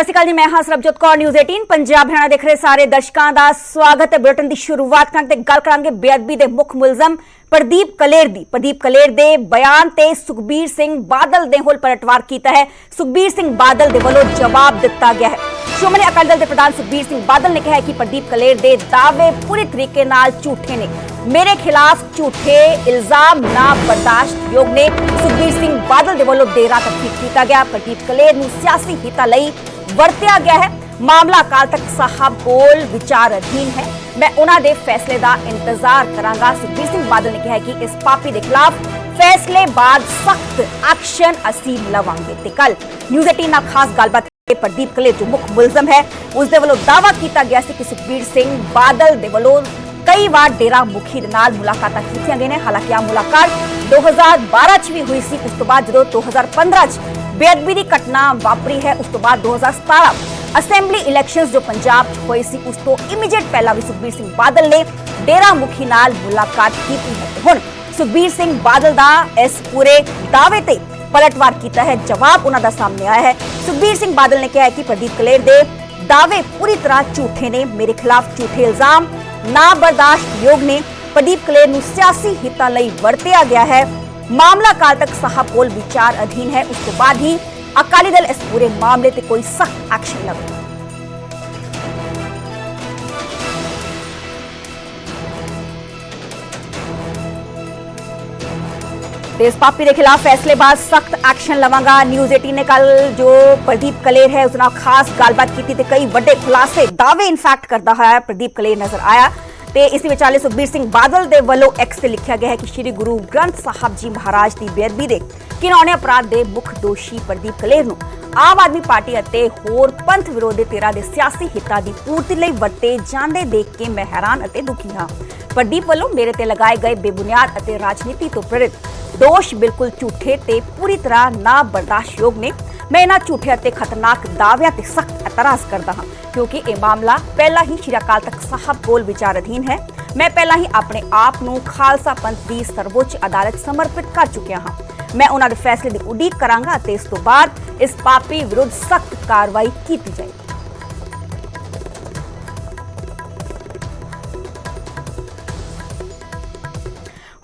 ਸਤਿ ਸ਼੍ਰੀ ਅਕਾਲ ਜੀ, ਮੈਂ ਹਾਂ ਸਰਬਜੋਤ ਕੌਰ ਨਿਊਜ਼ 18 ਪੰਜਾਬ ਹਰਿਆਣਾ ਦੇਖ ਰਹੇ ਸਾਰੇ ਦਰਸ਼ਕਾਂ ਦਾ ਸਵਾਗਤ ਹੈ ਬੁਲੇਟਿਨ ਦੀ ਸ਼ੁਰੂਆਤ ਕਰਨ ਤੇ ਗੱਲ ਕਰਾਂਗੇ ਬੇਅਦਬੀ ਦੇ ਮੁੱਖ ਮੁਲਜ਼ਮ ਪ੍ਰਦੀਪ ਕਲੇਰ ਦੀ, ਪ੍ਰਦੀਪ ਕਲੇਰ ਦੇ ਬਿਆਨ ਤੇ ਸੁਖਬੀਰ ਸਿੰਘ ਬਾਦਲ ਨੇ ਹੁਣ ਪਲਟਵਾਰ ਕੀਤਾ ਹੈ। ਸੁਖਬੀਰ ਸਿੰਘ ਬਾਦਲ ਦੇ ਵੱਲੋਂ ਜਵਾਬ ਦਿੱਤਾ ਗਿਆ ਹੈ। ਸ਼੍ਰੋਮਣੀ ਅਕਾਲੀ ਦਲ ਦੇ ਪ੍ਰਧਾਨ ਸੁਖਬੀਰ ਸਿੰਘ ਬਾਦਲ ਨੇ ਕਿਹਾ ਹੈ ਕਿ ਪ੍ਰਦੀਪ ਕਲੇਰ ਦੇ ਦਾਅਵੇ ਪੂਰੇ ਤਰੀਕੇ ਨਾਲ ਝੂਠੇ ਨੇ। ਮੇਰੇ ਖਿਲਾਫ ਝੂਠੇ ਇਲਜ਼ਾਮ ਨਾ ਬਰਦਾਸ਼ਤਯੋਗ ਨੇ। ਸੁਖਬੀਰ ਸਿੰਘ ਬਾਦਲ ਦੇ ਵੱਲੋਂ ਦੇਰ ਰਾਤ ਕੀਤਾ ਗਿਆ। ਪ੍ਰਦੀਪ ਕਲੇਰ ਨੂੰ ਸਿਆਸੀ ਹਿੱਤਾਂ ਲਈ ਵਰਤਿਆ ਗਿਆ ਹੈ। ਮਾਮਲਾ ਅਕਾਲ ਤਖਤ ਸਾਹਿਬ ਕੋਲ ਵਿਚਾਰ ਅਧੀਨ ਹੈ। ਮੈਂ ਉਹਨਾਂ ਦੇ ਫੈਸਲੇ ਦਾ ਇੰਤਜ਼ਾਰ ਕਰਾਂਗਾ। ਸੁਖਬੀਰ ਸਿੰਘ ਬਾਦਲ ਨੇ ਕਿਹਾ ਕਿ ਇਸ ਪਾਪੀ ਦੇ ਖਿਲਾਫ ਫੈਸਲੇ ਬਾਅਦ ਸਖਤ ਐਕਸ਼ਨ ਅਸੀਂ ਲਵਾਂਗੇ ਤੇ ਕੱਲ ਨਿਊਜ਼ 18 ਨਾਲ ਖਾਸ ਗੱਲਬਾਤ ਪ੍ਰਦੀਪ ਕਲੇ ਜੋ ਮੁੱਖ ਮੁਲਜ਼ਮ ਹੈ ਉਸ ਦੇ ਵੱਲੋਂ ਦਾਅਵਾ ਕੀਤਾ ਗਿਆ ਸੀ ਕਿ ਸੁਖਬੀਰ ਸਿੰਘ ਬਾਦਲ ਦੇ ਵੱਲੋਂ ਕਈ ਵਾਰ ਡੇਰਾ ਮੁਖੀ ਦੇ ਨਾਲ ਮੁਲਾਕਾਤਾਂ ਕੀਤੀਆਂ ਗਈਆਂ ਨੇ। ਹਾਲਾਂਕਿ ਆ ਮੁਲਾਕਾਤ 2012 ਚ ਵੀ ਹੋਈ ਸੀ। ਉਸ ਤੋਂ ਬਾਅਦ ਜਦੋਂ 2015 ਚ ਬੇਅਦਬੀ ਦੀ ਘਟਨਾ ਵਾਪਰੀ ਹੈ ਉਸ ਤੋਂ ਬਾਅਦ 2017 ਅਸੈਂਬਲੀ ਇਲੈਕਸ਼ਨਸ ਜੋ ਪੰਜਾਬ 'ਚ ਹੋਏ ਸੀ ਉਸ ਤੋਂ ਇਮੀਡੀਏਟ ਪਹਿਲਾਂ ਵੀ ਸੁਖਬੀਰ ਸਿੰਘ ਬਾਦਲ ਨੇ ਡੇਰਾ ਮੁਖੀ ਨਾਲ ਮੁਲਾਕਾਤ ਕੀਤੀ ਹੈ ਤੇ ਹੁਣ ਸੁਖਬੀਰ ਸਿੰਘ ਬਾਦਲ ਦਾ ਇਸ ਪੂਰੇ ਦਾਅਵੇ ਤੇ ਪਲਟਵਾਰ ਕੀਤਾ ਹੈ ਜਵਾਬ ਉਹਨਾਂ ਦਾ ਸਾਹਮਣੇ ਆਇਆ ਹੈ ਸੁਖਬੀਰ ਸਿੰਘ ਬਾਦਲ ਨੇ ਕਿਹਾ ਹੈ ਕਿ ਪ੍ਰਦੀਪ ਕਲੇਰ ਦੇ ਦਾਅਵੇ ਪੂਰੀ ਤਰ੍ਹਾਂ ਝੂਠੇ ਨੇ ਮੇਰੇ ਖਿਲਾਫ ਝੂਠੇ ਇਲਜ਼ਾਮ ਨਾ ਬਰਦਾਸ਼ਤਯੋਗ ਨੇ ਪ੍ਰਦੀਪ ਕਲੇਰ ਨੂੰ ਸਿਆਸੀ ਹਿੱਤਾਂ ਲਈ ਵਰਤਿਆ ਗਿਆ ਹੈ ਮਾਮਲਾ ਕਾਲ ਤੱਕ ਸਾਹਿਬ ਕੋਲ ਵਿਚਾਰ ਅਧੀਨ ਹੈ ਉਸ ਤੋਂ ਬਾਅਦ ਹੀ ਅਕਾਲੀ ਦਲ ਇਸ ਪੂਰੇ ਮਾਮਲੇ ਤੇ ਕੋਈ ਸਖਤ ਐਕਸ਼ਨ ਲਵੇ ਤੇ ਇਸ ਪਾਪੀ ਦੇ ਖਿਲਾਫ ਫੈਸਲੇ ਬਾਅਦ ਸਖਤ ਐਕਸ਼ਨ ਲਵਾਂਗਾ ਨਿਊਜ਼ 18 ਨੇ ਕੱਲ ਜੋ ਪ੍ਰਦੀਪ ਕਲੇਰ ਹੈ ਉਸ ਨਾਲ ਖਾਸ ਗੱਲਬਾਤ ਕੀਤੀ ਤੇ ਕਈ ਵੱਡੇ ਖੁਲਾਸੇ ਦਾਅਵੇ ਇਨਫੈਕਟ ਕਰਦਾ ਹੋਇਆ ਪ੍ਰਦੀਪ ਕਲੇਰ ਨਜ਼ਰ ਆਇਆ ਤੇ ਇਸ ਵਿਚਾਲੇ ਸੁਖਬੀਰ ਸਿੰਘ ਬਾਦਲ ਦੇ ਵੱਲੋਂ ਐਕਸ ਤੇ ਲਿਖਿਆ ਗਿਆ ਹੈ ਕਿ ਸ੍ਰੀ ਗੁਰੂ ਗ੍ਰੰਥ ਸਾਹਿਬ ਜੀ ਮਹਾਰਾਜ ਦੀ ਬੇਅਦਬੀ ਦੇ ਕਿਨੌਣੇ ਅਪਰਾਧ ਦੇ ਮੁੱਖ ਦੋਸ਼ੀ ਪ੍ਰਦੀਪ ਕਲੇਰ ਨੂੰ ਆਮ ਆਦਮੀ ਪਾਰਟੀ ਅਤੇ ਹੋਰ ਪੰਥ ਵਿਰੋਧੀ ਧਿਰਾਂ ਦੇ ਸਿਆਸੀ ਹਿੱਤਾਂ ਦੀ ਪੂਰਤੀ ਲਈ ਵਰਤੇ ਜਾਂਦੇ ਦੇਖ ਕੇ ਮੈਂ ਹੈਰਾਨ ਅਤੇ ਦੁਖੀ ਹਾਂ। ਪ੍ਰਦੀਪ ਵੱਲੋਂ ਮੇਰੇ ਤੇ ਲਗਾਏ ਗਏ ਬੇਬੁਨਿਆਦ ਅਤੇ ਰਾਜਨੀਤੀ ਤੋਂ ਪ੍ਰੇਰਿਤ ਦੋਸ਼ ਬਿਲਕੁਲ ਝੂਠੇ ਤੇ ਪੂਰੀ ਤਰ੍ਹਾਂ ਨਾ ਬਰਦਾਸ਼ਤਯੋਗ ਨੇ। ਮੈਂ ਇਹਨਾਂ ਝੂਠੇ ਅਤੇ ਖਤਰਨਾਕ ਦਾਅਵਿਆਂ ਤੇ ਸਖਤ ਇਤਰਾਜ਼ ਕਰਦਾ ਹਾਂ, ਕਿਉਂਕਿ ਇਹ ਮਾਮਲਾ ਪਹਿਲਾਂ ਹੀ ਸ਼੍ਰੀ ਅਕਾਲ ਤਖਤ ਸਾਹਿਬ ਕੋਲ ਵਿਚਾਰ ਅਧੀਨ ਹੈ। ਮੈਂ ਪਹਿਲਾਂ ਹੀ ਆਪਣੇ ਆਪ ਨੂੰ ਖਾਲਸਾ ਪੰਥ ਦੀ ਸਰਵੋੱਚ ਅਦਾਲਤ ਸਮਰਪਿਤ ਕਰ ਚੁੱਕਿਆ ਹਾਂ। ਮੈਂ ਉਹਨਾਂ ਦੇ ਫੈਸਲੇ ਦੀ ਉਡੀਕ ਕਰਾਂਗਾ ਅਤੇ ਇਸ ਤੋਂ ਬਾਅਦ ਇਸ ਪਾਪੀ ਵਿਰੁੱਧ ਸਖਤ ਕਾਰਵਾਈ ਕੀਤੀ ਜਾਏਗੀ।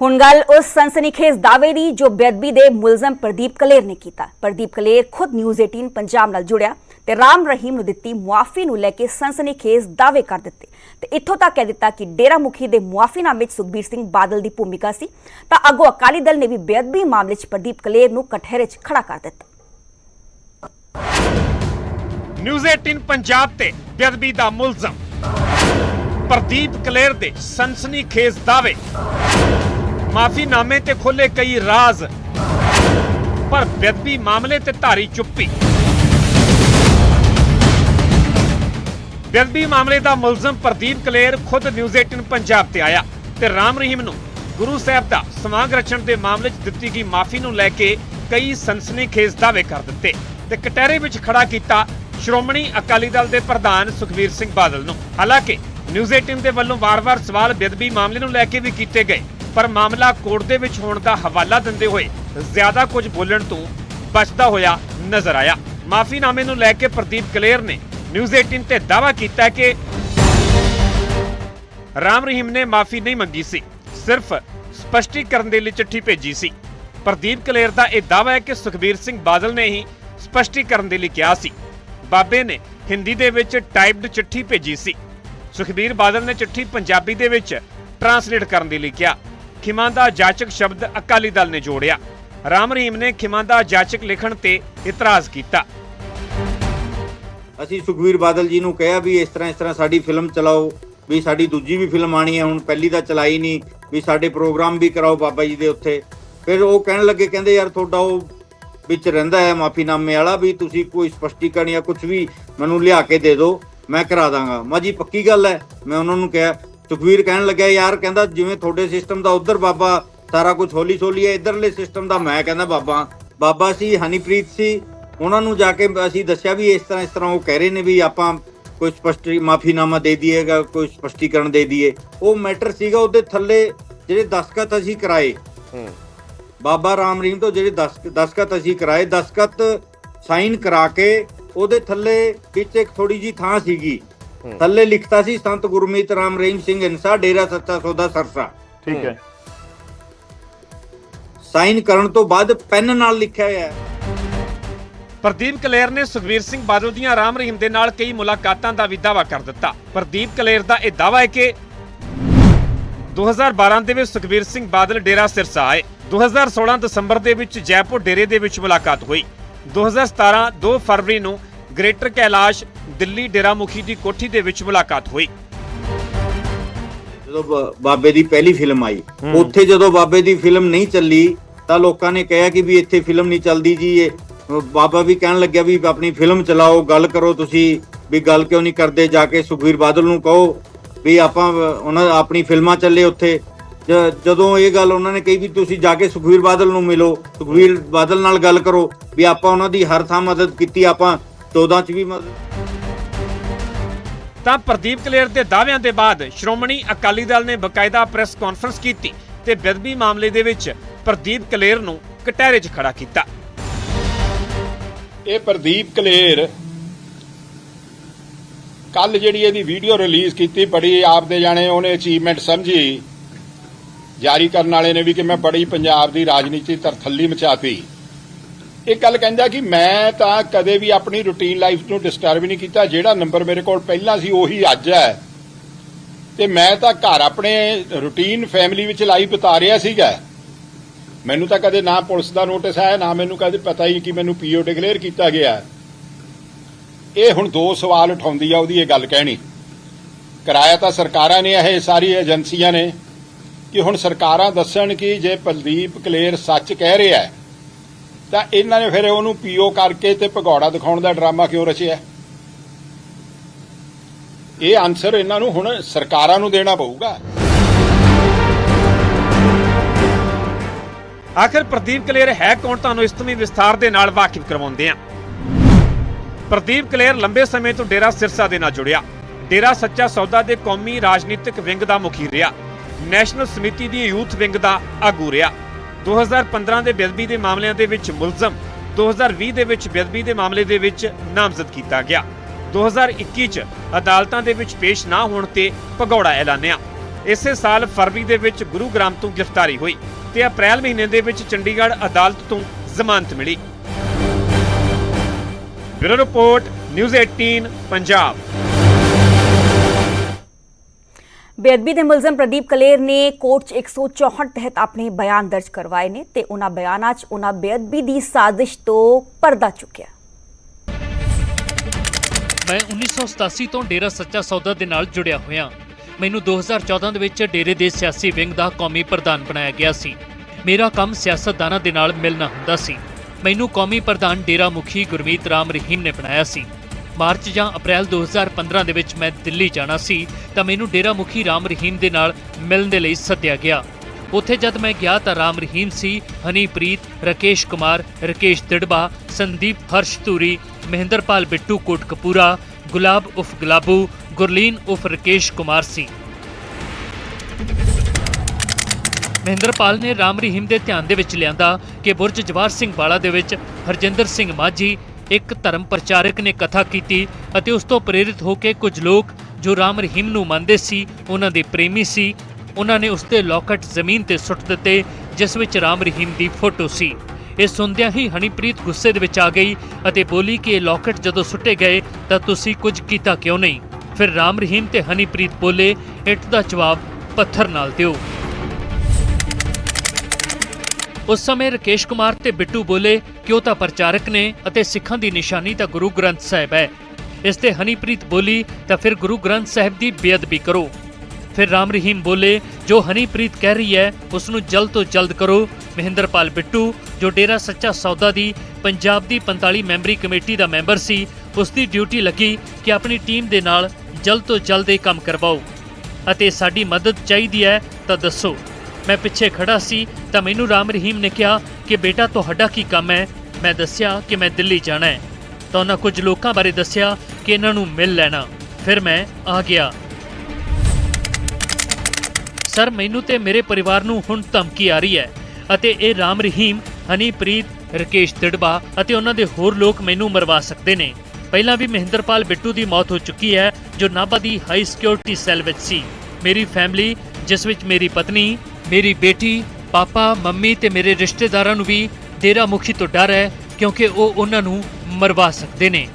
ਹੁਣ ਗੱਲ ਉਸ ਸਨਸਨੀਖੇਜ਼ ਦਾਅਵੇ ਦੀ ਜੋ ਬੇਅਦਬੀ ਦੇ ਮੁਲਜ਼ਮ ਪ੍ਰਦੀਪ ਕਲੇਰ ਨੇ ਕੀਤਾ। ਪ੍ਰਦੀਪ ਕਲੇਰ ਖੁਦ ਨਿਊਜ਼ 18 ਪੰਜਾਬ ਨਾਲ ਜੁੜਿਆ ਤੇ ਰਾਮ ਰਹੀਮ ਨੂੰ ਦਿੱਤੀ ਮੁਆਫੀ ਨੂੰ ਲੈ ਕੇ ਸਨਸਨੀਖੇਜ਼ ਦਾਅਵੇ ਕਰ ਦਿੱਤੇ। ਤੇ ਇੱਥੋਂ ਤੱਕ ਕਹਿ ਦਿੱਤਾ ਕਿ ਡੇਰਾ ਮੁਖੀ ਦੇ ਮੁਆਫੀਨਾਮੇ ਵਿੱਚ ਸੁਖਬੀਰ ਸਿੰਘ ਬਾਦਲ ਦੀ ਭੂਮਿਕਾ ਸੀ, ਤਾਂ ਅੱਗੋਂ ਅਕਾਲੀ ਦਲ ਨੇ ਵੀ ਬੇਅਦਬੀ ਮਾਮਲੇ 'ਚ ਪ੍ਰਦੀਪ ਕਲੇਰ ਨੂੰ ਕਠਹਿਰੇ 'ਚ ਖੜਾ ਕਰ ਦਿੱਤਾ। ਨਿਊਜ਼ 18 ਪੰਜਾਬ ਤੇ ਬੇਅਦਬੀ ਦਾ ਮੁਲਜ਼ਮ। ਪ੍ਰਦੀਪ ਕਲੇਰ ਦੇ ਸਨਸਨੀ ਦਾਅਵੇ। ਮਾਫੀਨਾਮੇ ਤੇ ਖੋਲੇ ਕਈ ਰਾਜ਼। ਪਰ ਬੇਅਦਬੀ ਮਾਮਲੇ ਤੇ ਧਾਰੀ ਚੁੱਪੀ। ਬੇਅਦਬੀ ਮਾਮਲੇ ਦਾ ਮੁਲਜ਼ਮ ਪ੍ਰਦੀਪ ਕਲੇਰ ਖੁਦ ਨਿਊਜ਼ 18 ਪੰਜਾਬ ਤੇ ਆਇਆ ਤੇ ਰਾਮ ਰਹੀਮ ਨੂੰ ਗੁਰੂ ਸਾਹਿਬ ਦਾ ਸਮਾਗ ਰਚਣ ਦੇ ਮਾਮਲੇ 'ਚ ਦਿੱਤੀ ਗਈ ਮਾਫੀ ਨੂੰ ਲੈ ਕੇ ਕਈ ਸਨਸਨੀਖੇਜ਼ ਦਾਅਵੇ ਕਰ ਦਿੱਤੇ ਤੇ ਕਟਹਿਰੇ ਵਿੱਚ ਖੜਾ ਕੀਤਾ ਸ਼੍ਰੋਮਣੀ ਅਕਾਲੀ ਦਲ ਦੇ ਪ੍ਰਧਾਨ ਸੁਖਬੀਰ ਸਿੰਘ ਬਾਦਲ ਨੂੰ। ਹਾਲਾਂਕਿ ਨਿਊਜ਼ 18 ਦੇ ਵੱਲੋਂ ਵਾਰ-ਵਾਰ ਸਵਾਲ ਬੇਅਦਬੀ ਮਾਮਲੇ ਨੂੰ ਲੈ ਕੇ ਵੀ ਕੀਤੇ ਗਏ। ਪਰ ਮਾਮਲਾ ਕੋਰਟ ਦੇ ਵਿੱਚ ਹੋਣ ਦਾ ਹਵਾਲਾ ਦਿੰਦੇ ਹੋਏ ਜ਼ਿਆਦਾ ਕੁਝ ਬੋਲਣ ਤੋਂ ਬਚਦਾ ਹੋਇਆ ਨਜ਼ਰ ਆਇਆ। ਮਾਫੀਨਾਮੇ ਨੂੰ ਲੈ ਕੇ ਪ੍ਰਦੀਪ ਕਲੇਰ ਨੇ ਨਿਊਜ਼ 18 ਤੇ ਦਾਅਵਾ ਕੀਤਾ ਕਿ ਰਾਮ ਰਹੀਮ ਨੇ ਮਾਫੀ ਨਹੀਂ ਮੰਗੀ ਸੀ, ਸਿਰਫ ਸਪਸ਼ਟੀਕਰਨ ਦੇ ਲਈ ਚਿੱਠੀ ਭੇਜੀ ਸੀ। ਪ੍ਰਦੀਪ ਕਲੇਰ ਦਾ ਇਹ ਦਾਅਵਾ ਹੈ ਕਿ ਸੁਖਬੀਰ ਸਿੰਘ ਬਾਦਲ ਨੇ ਹੀ ਸਪਸ਼ਟੀਕਰਨ ਦੇ ਲਈ ਕਿਹਾ ਸੀ। ਬਾਬੇ ਨੇ ਹਿੰਦੀ ਦੇ ਵਿੱਚ ਟਾਈਪਡ ਚਿੱਠੀ ਭੇਜੀ ਸੀ। ਸੁਖਬੀਰ ਬਾਦਲ ਨੇ ਚਿੱਠੀ ਪੰਜਾਬੀ ਦੇ ਵਿੱਚ ਟਰਾਂਸਲੇਟ ਕਰਨ ਦੇ ਲਈ ਕਿਹਾ। ਖਿਮਾ ਦਾ ਜਾਚਕ ਸ਼ਬਦ ਅਕਾਲੀ ਦਲ ਨੇ ਜੋੜਿਆ। ਰਾਮ ਰਹੀਮ ਨੇ ਖਿਮਾ ਦਾ ਜਾਚਕ ਲਿਖਣ ਤੇ ਇਤਰਾਜ਼ ਕੀਤਾ। ਅਸੀਂ ਸੁਖਵੀਰ ਬਾਦਲ ਜੀ ਨੂੰ ਕਿਹਾ ਵੀ ਇਸ ਤਰ੍ਹਾਂ ਇਸ ਤਰ੍ਹਾਂ ਸਾਡੀ ਫਿਲਮ ਚਲਾਓ, ਵੀ ਸਾਡੀ ਦੂਜੀ ਵੀ ਫਿਲਮ ਆਣੀ ਹੈ, ਹੁਣ ਪਹਿਲੀ ਤਾਂ ਚਲਾਈ ਨਹੀਂ, ਵੀ ਸਾਡੇ ਪ੍ਰੋਗਰਾਮ ਵੀ ਕਰਾਓ ਬਾਬਾ ਜੀ ਦੇ ਉੱਥੇ। ਫਿਰ ਉਹ ਕਹਿਣ ਲੱਗੇ, ਕਹਿੰਦੇ ਯਾਰ ਤੁਹਾਡਾ ਉਹ ਵਿੱਚ ਰਹਿੰਦਾ ਹੈ ਮਾਫੀਨਾਮੇ ਵਾਲਾ ਵੀ ਤੁਸੀਂ ਕੋਈ ਸਪਸ਼ਟੀਕਰਨ ਜਾਂ ਕੁਝ ਵੀ ਮੈਨੂੰ ਲਿਆ ਕੇ ਦੇ ਦਿਓ, ਮੈਂ ਕਰਾ ਦਾਂਗਾ। ਮਾ ਪੱਕੀ ਗੱਲ ਹੈ, ਮੈਂ ਉਹਨਾਂ ਨੂੰ ਕਿਹਾ ਸੁਖਵੀਰ ਕਹਿਣ ਲੱਗਿਆ ਯਾਰ ਕਹਿੰਦਾ ਜਿਵੇਂ ਤੁਹਾਡੇ ਸਿਸਟਮ ਦਾ ਉਧਰ ਬਾਬਾ ਸਾਰਾ ਕੁਝ ਹੋਲੀ ਸੋਲੀ ਹੈ ਇਧਰਲੇ ਸਿਸਟਮ ਦਾ। ਮੈਂ ਕਹਿੰਦਾ ਬਾਬਾ ਬਾਬਾ ਸੀ ਹਨੀਪ੍ਰੀਤ ਸੀ ਉਹਨਾਂ ਨੂੰ ਜਾ ਕੇ ਅਸੀਂ ਦੱਸਿਆ ਵੀ ਇਸ ਤਰ੍ਹਾਂ ਇਸ ਤਰ੍ਹਾਂ ਉਹ ਕਹਿ ਰਹੇ ਨੇ ਵੀ ਆਪਾਂ ਕੋਈ ਸਪਸ਼ਟੀ ਮਾਫੀਨਾਮਾ ਦੇ ਦਈਏਗਾ ਕੋਈ ਸਪਸ਼ਟੀਕਰਨ ਦੇ ਦਈਏ। ਉਹ ਮੈਟਰ ਸੀਗਾ ਉਹਦੇ ਥੱਲੇ ਜਿਹੜੇ ਦਸਖਤ ਅਸੀਂ ਕਰਾਏ। ਬਾਬਾ ਰਾਮ ਰਹੀਮ ਤੋਂ ਜਿਹੜੇ ਦਸਕ- ਦਸਖਤ ਅਸੀਂ ਕਰਾਏ ਦਸਖਤ ਸਾਈਨ ਕਰਾ ਕੇ ਉਹਦੇ ਥੱਲੇ ਵਿੱਚ ਇੱਕ ਥੋੜੀ ਜੀ ਥਾਂ ਸੀਗੀ। ਥੱਲੇ ਲਿਖਤਾ ਸੀ ਸੰਤ ਗੁਰਮੀਤ ਰਾਮ ਰਹੀਮ ਸਿੰਘ ਇਨਸਾ ਡੇਰਾ ਸੱਚਾ ਸੌਦਾ ਸਰਸਾ। ਠੀਕ ਹੈ। ਸਾਈਨ ਕਰਨ ਤੋਂ ਬਾਅਦ ਪੈਨ ਨਾਲ ਲਿਖਿਆ ਹੋਇਆ ਹੈ। ਪ੍ਰਦੀਪ ਕਲੇਰ ਨੇ ਸੁਖਬੀਰ ਸਿੰਘ ਬਾਦਲ ਦੀਆਂ ਰਾਮ ਰਹੀਮ ਦੇ ਨਾਲ ਕਈ ਮੁਲਾਕਾਤਾਂ ਦਾ ਵੀ ਦਾਅਵਾ ਕਰ ਦਿੱਤਾ। ਪ੍ਰਦੀਪ ਕਲੇਰ ਦਾ ਇਹ ਦਾਅਵਾ ਹੈ ਕਿ 2012 ਦੇ ਵਿੱਚ ਸੁਖਬੀਰ ਸਿੰਘ ਬਾਦਲ ਡੇਰਾ ਸਿਰਸਾ ਆਏ। 2016 ਦਸੰਬਰ ਦੇ ਵਿੱਚ ਜੈਪੁਰ ਡੇਰੇ ਦੇ ਵਿੱਚ ਮੁਲਾਕਾਤ ਹੋਈ। 2017 2 ਫਰਵਰੀ ਨੂੰ ਗ੍ਰੇਟਰ ਕੈਲਾਸ਼ ਦਿੱਲੀ ਡੇਰਾ ਮੁਖੀ ਦੀ ਕੋਠੀ ਦੇ ਵਿੱਚ ਮੁਲਾਕਾਤ ਹੋਈ। ਜਦੋਂ ਬਾਬੇ ਦੀ ਪਹਿਲੀ ਫਿਲਮ ਆਈ ਉੱਥੇ ਜਦੋਂ ਬਾਬੇ ਦੀ ਫਿਲਮ ਨਹੀਂ ਚੱਲੀ ਤਾਂ ਲੋਕਾਂ ਨੇ ਕਿਹਾ ਕਿ ਵੀ ਇੱਥੇ ਫਿਲਮ ਨਹੀਂ ਚੱਲਦੀ ਜੀ ਇਹ ਬਾਬਾ ਵੀ ਕਹਿਣ ਲੱਗਿਆ ਵੀ ਆਪਣੀ ਫਿਲਮ ਚਲਾਓ ਗੱਲ ਕਰੋ ਤੁਸੀਂ ਵੀ ਗੱਲ ਕਿਉਂ ਨਹੀਂ ਕਰਦੇ ਜਾ ਕੇ ਸੁਖਵੀਰ ਬਾਦਲ ਨੂੰ ਕਹੋ ਵੀ ਆਪਾਂ ਉਹਨਾਂ ਆਪਣੀ ਫਿਲਮਾਂ ਚੱਲੇ ਉੱਥੇ। ਜਦੋਂ ਇਹ ਗੱਲ ਉਹਨਾਂ ਨੇ ਕਹੀ ਵੀ ਤੁਸੀਂ ਜਾ ਕੇ ਸੁਖਵੀਰ ਬਾਦਲ ਨੂੰ ਮਿਲੋ ਸੁਖਵੀਰ ਬਾਦਲ ਨਾਲ ਗੱਲ ਕਰੋ ਵੀ ਆਪਾਂ ਉਹਨਾਂ ਦੀ ਹਰ ਥਾਂ ਮਦਦ ਕੀਤੀ ਆਪਾਂ 14 ਚ ਵੀ ਮਦਦ ਤਾਂ ਪ੍ਰਦੀਪ ਕਲੇਰ ਦੇ ਦਾਅਵਿਆਂ ਦੇ ਬਾਅਦ ਸ਼੍ਰੋਮਣੀ ਅਕਾਲੀ ਦਲ ਨੇ ਬਕਾਇਦਾ ਪ੍ਰੈਸ ਕਾਨਫਰੰਸ ਕੀਤੀ ਤੇ ਬੇਦਬੀ ਮਾਮਲੇ ਦੇ ਵਿੱਚ ਪ੍ਰਦੀਪ ਕਲੇਰ ਨੂੰ ਕਟਹਿਰੇ 'ਚ ਖੜਾ ਕੀਤਾ। ਇਹ ਪ੍ਰਦੀਪ ਕਲੇਰ ਕੱਲ ਜਿਹੜੀ ਇਹਦੀ ਵੀਡੀਓ ਰਿਲੀਜ਼ ਕੀਤੀ ਬੜੀ ਆਪਦੇ ਜਾਣੇ ਉਹਨੇ ਅਚੀਵਮੈਂਟ ਸਮਝੀ। ਜਾਰੀ ਕਰਨ ਵਾਲੇ ਨੇ ਵੀ ਕਿ ਮੈਂ ਬੜੀ ਪੰਜਾਬ ਦੀ ਰਾਜਨੀਤੀ ਤਰਥੱਲੀ ਮਚਾਤੀ। ਇਹ ਗੱਲ ਕਹਿੰਦਾ ਕਿ ਮੈਂ ਤਾਂ ਕਦੇ ਵੀ ਆਪਣੀ ਰੂਟੀਨ ਲਾਈਫ ਨੂੰ ਡਿਸਟਰਬ ਨਹੀਂ ਕੀਤਾ। ਜਿਹੜਾ ਨੰਬਰ ਮੇਰੇ ਕੋਲ ਪਹਿਲਾਂ ਸੀ, ਉਹੀ ਅੱਜ ਹੈ। ਤੇ ਮੈਂ ਤਾਂ ਘਰ ਆਪਣੇ ਰੂਟੀਨ ਫੈਮਿਲੀ ਵਿੱਚ ਲਾਈਫ ਬਿਤਾ ਰਿਹਾ ਸੀਗਾ। ਮੈਨੂੰ ਤਾਂ ਕਦੇ ਨਾ ਪੁਲਿਸ ਦਾ ਨੋਟਿਸ ਆਇਆ, ਨਾ ਮੈਨੂੰ ਕਦੇ ਪਤਾ ਹੀ ਕਿ ਮੈਨੂੰ ਪੀਓ ਡਿਕਲੇਅਰ ਕੀਤਾ ਗਿਆ। ਇਹ ਹੁਣ ਦੋ ਸਵਾਲ ਉਠਾਉਂਦੀ ਆ ਉਹਦੀ ਇਹ ਗੱਲ ਕਹਿਣੀ। ਕਰਾਇਆ ਤਾਂ ਸਰਕਾਰਾਂ ਨੇ, ਇਹ ਸਾਰੀ ਏਜੰਸੀਆਂ ਨੇ। ਕਿ ਹੁਣ ਸਰਕਾਰਾਂ ਦੱਸਣ ਕਿ ਜੇ ਪ੍ਰਦੀਪ ਕਲੇਰ ਸੱਚ ਕਹਿ ਰਿਹਾ ਹੈ ਤਾਂ ਇਹਨਾਂ ਨੇ ਫਿਰ ਉਹਨੂੰ ਪੀਓ ਕਰਕੇ ਤੇ ਭਗੌੜਾ ਦਿਖਾਉਣ ਦਾ ਡਰਾਮਾ ਕਿਉਂ ਰਚਿਆ? ਇਹ ਆਨਸਰ ਇਹਨਾਂ ਨੂੰ ਹੁਣ ਸਰਕਾਰਾਂ ਨੂੰ ਦੇਣਾ ਪਊਗਾ। ਆਖਿਰ ਪ੍ਰਦੀਪ ਕਲੇਰ ਹੈ ਕੌਣ? ਤੁਹਾਨੂੰ ਇਸ ਤੋਂ ਵੀ ਵਿਸਥਾਰ ਦੇ ਨਾਲ ਵਾਕਿਫ ਕਰਵਾਉਂਦੇ ਆ ਪ੍ਰਦੀਪ ਕਲੇਰ ਲੰਬੇ ਸਮੇਂ ਤੋਂ ਡੇਰਾ ਸਿਰਸਾ ਦੇ ਨਾਲ ਜੁੜਿਆ। ਡੇਰਾ ਸੱਚਾ ਸੌਦਾ ਦੇ ਕੌਮੀ ਰਾਜਨੀਤਿਕ ਵਿੰਗ ਦਾ ਮੁਖੀ ਰਿਹਾ। ਨੈਸ਼ਨਲ ਸਮਿਤੀ ਦੀ ਯੂਥ ਵਿੰਗ ਦਾ ਆਗੂ ਰਿਹਾ। 2015 ਦੇ ਬੇਅਦਬੀ ਦੇ ਮਾਮਲਿਆਂ ਦੇ ਵਿੱਚ ਮੁਲਜ਼ਮ 2020 ਦੇ ਵਿੱਚ ਬੇਅਦਬੀ ਦੇ ਮਾਮਲੇ ਦੇ ਵਿੱਚ ਨਾਮਜ਼ਦ ਕੀਤਾ ਗਿਆ। 2021 ਚ ਅਦਾਲਤਾਂ ਦੇ ਵਿੱਚ ਪੇਸ਼ ਨਾ ਹੋਣ ਤੇ ਭਗੌੜਾ ਐਲਾਨਿਆ। ਇਸੇ ਸਾਲ ਫਰਵਰੀ ਦੇ ਵਿੱਚ ਗੁਰੂਗ੍ਰਾਮ ਤੋਂ ਗ੍ਰਿਫਤਾਰੀ ਹੋਈ ਤੇ ਅਪ੍ਰੈਲ ਮਹੀਨੇ ਦੇ ਵਿੱਚ ਚੰਡੀਗੜ੍ਹ ਅਦਾਲਤ ਤੋਂ ਜ਼ਮਾਨਤ ਮਿਲੀ। Bureau report, news 18 Punjab. ਬੇਅਦਬੀ ਦੇ ਮੁਲਜ਼ਮ ਪ੍ਰਦੀਪ ਕਲੇਰ ਨੇ ਕੋਰਟ 'ਚ 164 ਤਹਿਤ ਆਪਣੇ ਬਿਆਨ ਦਰਜ ਕਰਵਾਏ ਨੇ ਤੇ ਉਹਨਾਂ ਬਿਆਨਾਂ 'ਚ ਉਹਨਾਂ ਬੇਅਦਬੀ ਦੀ ਸਾਜ਼ਿਸ਼ ਤੋਂ ਪਰਦਾ ਚੁੱਕਿਆ। ਮੈਂ 1987 ਤੋਂ ਡੇਰਾ ਸੱਚਾ ਸੌਦਾ ਦੇ ਨਾਲ ਜੁੜਿਆ ਹੋਇਆ। ਮੈਨੂੰ 2014 ਦੇ ਵਿੱਚ ਡੇਰੇ ਦੇ ਸਿਆਸੀ ਵਿੰਗ ਦਾ ਕੌਮੀ ਪ੍ਰਧਾਨ ਬਣਾਇਆ ਗਿਆ ਸੀ। ਮੇਰਾ ਕੰਮ ਸਿਆਸਤਦਾਨਾਂ ਦੇ ਨਾਲ ਮਿਲਣਾ ਹੁੰਦਾ ਸੀ। ਮੈਨੂੰ ਕੌਮੀ ਪ੍ਰਧਾਨ ਡੇਰਾ ਮੁਖੀ ਗੁਰਮੀਤ ਰਾਮ ਰਹੀਮ ਨੇ ਬਣਾਇਆ ਸੀ। ਮਾਰਚ ਜਾਂ ਅਪ੍ਰੈਲ 2015 ਦੇ ਵਿੱਚ ਮੈਂ ਦਿੱਲੀ ਜਾਣਾ ਸੀ, ਤਾਂ ਮੈਨੂੰ ਡੇਰਾ ਮੁਖੀ ਰਾਮ ਰਹੀਮ ਦੇ ਨਾਲ ਮਿਲਣ ਦੇ ਲਈ ਸੱਦਿਆ ਗਿਆ। ਉੱਥੇ ਜਦ ਮੈਂ ਗਿਆ ਤਾਂ ਰਾਮ ਰਹੀਮ ਸੀ, ਹਨੀਪ੍ਰੀਤ, ਰਕੇਸ਼ ਕੁਮਾਰ, ਰਕੇਸ਼ ਦਿੜਬਾ, ਸੰਦੀਪ ਹਰਸ਼ ਧੂਰੀ, ਮਹਿੰਦਰਪਾਲ ਬਿੱਟੂ ਕੋਟਕਪੂਰਾ, ਗੁਲਾਬ ਉਫ ਗੁਲਾਬੂ, ਗੁਰਲੀਨ ਉਫ ਰਕੇਸ਼ ਕੁਮਾਰ ਸੀ। ਮਹਿੰਦਰਪਾਲ ਨੇ ਰਾਮ ਰਹੀਮ ਦੇ ਧਿਆਨ ਦੇ ਵਿੱਚ ਲਿਆਂਦਾ ਕਿ ਬੁਰਜ ਜਵਾਰ ਸਿੰਘ ਵਾਲਾ ਦੇ ਵਿੱਚ ਹਰਜਿੰਦਰ ਸਿੰਘ ਮਾਝੀ ਇੱਕ ਧਰਮ ਪ੍ਰਚਾਰਕ ਨੇ ਕਥਾ ਕੀਤੀ ਅਤੇ ਉਸ ਤੋਂ ਪ੍ਰੇਰਿਤ ਹੋ ਕੇ ਕੁਝ ਲੋਕ ਜੋ ਰਾਮ ਰਹੀਮ ਨੂੰ ਮੰਨਦੇ ਸੀ, ਉਹਨਾਂ ਦੇ ਪ੍ਰੇਮੀ ਸੀ। ਉਹਨਾਂ ਨੇ ਉਸ ਤੇ ਲੋਕਟ ਜ਼ਮੀਨ ਤੇ ਸੁੱਟ ਦਿੱਤੇ, ਜਿਸ ਵਿੱਚ ਰਾਮ ਰਹੀਮ ਦੀ ਫੋਟੋ ਸੀ। ਇਹ ਸੁਣਦਿਆਂ ਹੀ ਹਨੀਪ੍ਰੀਤ ਗੁੱਸੇ ਦੇ ਵਿੱਚ ਆ ਗਈ ਅਤੇ ਬੋਲੀ ਕਿ ਇਹ ਲੋਕਟ ਜਦੋਂ ਸੁੱਟੇ ਗਏ, ਤਾਂ ਤੁਸੀਂ ਕੁਝ ਕੀਤਾ ਕਿਉਂ ਨਹੀਂ? ਫਿਰ ਰਾਮ ਰਹੀਮ ਤੇ ਹਨੀਪ੍ਰੀਤ ਬੋਲੇ, ਇੱਟ ਦਾ ਜਵਾਬ ਪੱਥਰ ਨਾਲ ਦਿਓ। ਉਸ ਸਮੇਂ ਰਕੇਸ਼ ਕੁਮਾਰ ਤੇ ਬਿੱਟੂ ਬੋਲੇ ਕਿ ਉਹ ਤਾਂ ਪ੍ਰਚਾਰਕ ਨੇ ਅਤੇ ਸਿੱਖਾਂ ਦੀ ਨਿਸ਼ਾਨੀ ਤਾਂ ਗੁਰੂ ਗ੍ਰੰਥ ਸਾਹਿਬ ਹੈ। ਇਸ ਤੇ ਹਨੀਪ੍ਰੀਤ ਬੋਲੀ, ਤਾਂ ਫਿਰ ਗੁਰੂ ਗ੍ਰੰਥ ਸਾਹਿਬ ਦੀ ਬੇਅਦਬੀ ਕਰੋ। ਫਿਰ ਰਾਮ ਰਹੀਮ ਬੋਲੇ, ਜੋ ਹਨੀਪ੍ਰੀਤ ਕਹਿ ਰਹੀ ਹੈ, ਉਸ ਨੂੰ ਜਲਦ ਤੋਂ ਜਲਦ ਕਰੋ। ਮਹਿੰਦਰਪਾਲ ਬਿੱਟੂ, ਜੋ ਡੇਰਾ ਸੱਚਾ ਸੌਦਾ ਦੀ ਪੰਜਾਬ ਦੀ 45 ਮੈਂਬਰੀ ਕਮੇਟੀ ਦਾ ਮੈਂਬਰ ਸੀ, ਉਸ ਦੀ ਡਿਊਟੀ ਲੱਗੀ ਕਿ ਆਪਣੀ ਟੀਮ ਦੇ ਨਾਲ ਜਲਦ ਤੋਂ ਜਲਦ ਇਹ ਕੰਮ ਕਰਵਾਓ। ਅਤੇ ਸਾਡੀ ਮਦਦ ਚਾਹੀਦੀ ਹੈ ਤਾਂ ਦੱਸੋ। ਮੈਂ ਪਿੱਛੇ ਖੜਾ ਸੀ ਤਾਂ ਮੈਨੂੰ ਰਾਮ ਰਹੀਮ ਨੇ ਕਿਹਾ ਕਿ ਬੇਟਾ ਤੁਹਾਡਾ ਕੀ ਕੰਮ ਹੈ? ਮੈਂ ਦੱਸਿਆ ਕਿ ਮੈਂ ਦਿੱਲੀ ਜਾਣਾ ਹੈ। ਤਾਂ ਉਹਨਾਂ ਕੁਝ ਲੋਕਾਂ ਬਾਰੇ ਦੱਸਿਆ ਕਿ ਇਹਨਾਂ ਨੂੰ ਮਿਲ ਲੈਣਾ। ਫਿਰ ਮੈਂ ਆ ਗਿਆ। ਸਰ, ਮੈਨੂੰ ਤੇ ਮੇਰੇ ਪਰਿਵਾਰ ਨੂੰ ਹੁਣ ਧਮਕੀ ਆ ਰਹੀ ਹੈ ਅਤੇ ਇਹ ਰਾਮ ਰਹੀਮ, ਹਨੀਪ੍ਰੀਤ, ਰਕੇਸ਼ ਤਿੜਬਾ ਅਤੇ ਉਹਨਾਂ ਦੇ ਹੋਰ ਲੋਕ ਮੈਨੂੰ ਮਰਵਾ ਸਕਦੇ ਨੇ। ਪਹਿਲਾਂ ਵੀ ਮਹਿੰਦਰਪਾਲ ਬਿੱਟੂ ਦੀ ਮੌਤ ਹੋ ਚੁੱਕੀ ਹੈ, ਜੋ ਨਾਭਾ ਦੀ ਹਾਈ ਸਿਕਿਉਰਿਟੀ ਸੈੱਲ ਵਿੱਚ ਸੀ। ਮੇਰੀ ਫੈਮਿਲੀ ਜਿਸ ਵਿੱਚ ਮੇਰੀ ਪਤਨੀ ਮੇਰੀ ਬੇਟੀ, ਪਾਪਾ, ਮੰਮੀ ਤੇ ਮੇਰੇ ਰਿਸ਼ਤੇਦਾਰਾਂ ਨੂੰ ਵੀ ਡੇਰਾ ਮੁਖੀ ਤੋਂ ਡਰ ਹੈ ਕਿਉਂਕਿ ਉਹ ਉਹਨਾਂ ਨੂੰ ਮਰਵਾ ਸਕਦੇ ਨੇ।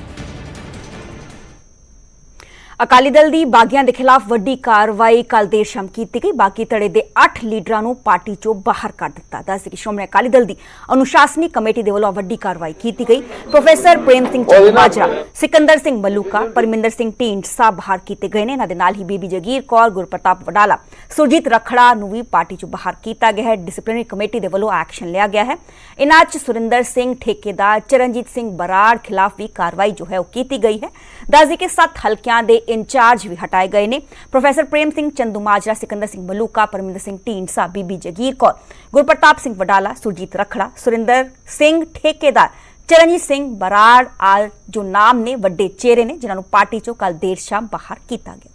ਅਕਾਲੀ ਦਲ ਦੀ ਬਾਗੀਆਂ ਦੇ ਖਿਲਾਫ ਵੱਡੀ ਕਾਰਵਾਈ ਕੱਲ ਦੇਰ ਸ਼ਾਮ ਕੀਤੀ ਗਈ। ਬਾਗੀ ਧੜੇ ਦੇ 8 ਲੀਡਰਾਂ ਨੂੰ ਪਾਰਟੀ ਚੋਂ ਬਾਹਰ ਕੱਢ ਦਿੱਤਾ। ਦੱਸ ਕਿ ਸ਼੍ਰੋਮਣੀ ਅਕਾਲੀ ਦਲ ਦੀ ਅਨੁਸ਼ਾਸਨੀ ਕਮੇਟੀ ਦੇ ਵੱਲੋਂ ਵੱਡੀ ਕਾਰਵਾਈ ਕੀਤੀ ਗਈ। ਪ੍ਰੋਫੈਸਰ ਪ੍ਰੇਮ ਸਿੰਘ ਚੰਦੂਮਾਜਰਾ ਸਿਕੰਦਰ ਸਿੰਘ ਮਲੂਕਾ ਪਰਮਿੰਦਰ ਸਿੰਘ ਢੀਂਡਸਾ ਬਾਹਰ ਕੀਤੇ ਗਏ ਨੇ। ਇਹਨਾਂ ਦੇ ਨਾਲ ਹੀ ਬੀਬੀ ਜਗੀਰ ਕੌਰ ਗੁਰਪ੍ਰਤਾਪ ਵਡਾਲਾ ਸੁਰਜੀਤ ਰਖੜਾ ਨੂੰ ਵੀ ਪਾਰਟੀ ਚੋਂ ਬਾਹਰ ਕੀਤਾ ਗਿਆ ਹੈ। ਡਿਸਪਲਿਨਰੀ ਕਮੇਟੀ ਦੇ ਵੱਲੋਂ ਐਕਸ਼ਨ ਲਿਆ ਗਿਆ ਹੈ। ਇਨ੍ਹਾਂ 'ਚ ਸੁਰਿੰਦਰ ਸਿੰਘ ਠੇਕੇਦਾਰ ਚਰਨਜੀਤ ਸਿੰਘ ਬਰਾੜ ਖਿਲਾਫ ਵੀ ਕਾਰਵਾਈ ਜੋ ਹੈ ਉਹ ਕੀਤੀ ਗਈ ਹੈ। ਦੱਸਦੀ ਕਿ 7 ਹਲਕਿਆਂ ਦੇ ਇੰਚਾਰਜ ਵੀ ਹਟਾਏ ਗਏ ਨੇ। ਪ੍ਰੋਫੈਸਰ ਪ੍ਰੇਮ ਸਿੰਘ ਚੰਦੂਮਾਜਰਾ ਸਿਕੰਦਰ ਸਿੰਘ ਮਲੂਕਾ ਪਰਮਿੰਦਰ ਸਿੰਘ ਢੀਂਡਸਾ ਬੀਬੀ ਜਗੀਰ ਕੌਰ ਗੁਰਪ੍ਰਤਾਪ ਸਿੰਘ ਵਡਾਲਾ ਸੁਰਜੀਤ ਰਖੜਾ ਸੁਰਿੰਦਰ ਸਿੰਘ ਠੇਕੇਦਾਰ ਚਰਨਜੀਤ ਸਿੰਘ ਬਰਾੜ ਆਲ ਜੋ ਨਾਮ ਨੇ ਵੱਡੇ ਚਿਹਰੇ ਨੇ ਜਿਨ੍ਹਾਂ ਨੂੰ ਪਾਰਟੀ ਚੋਂ ਕੱਲ ਦੇਰ ਸ਼ਾਮ ਬਾਹਰ ਕੀਤਾ ਗਿਆ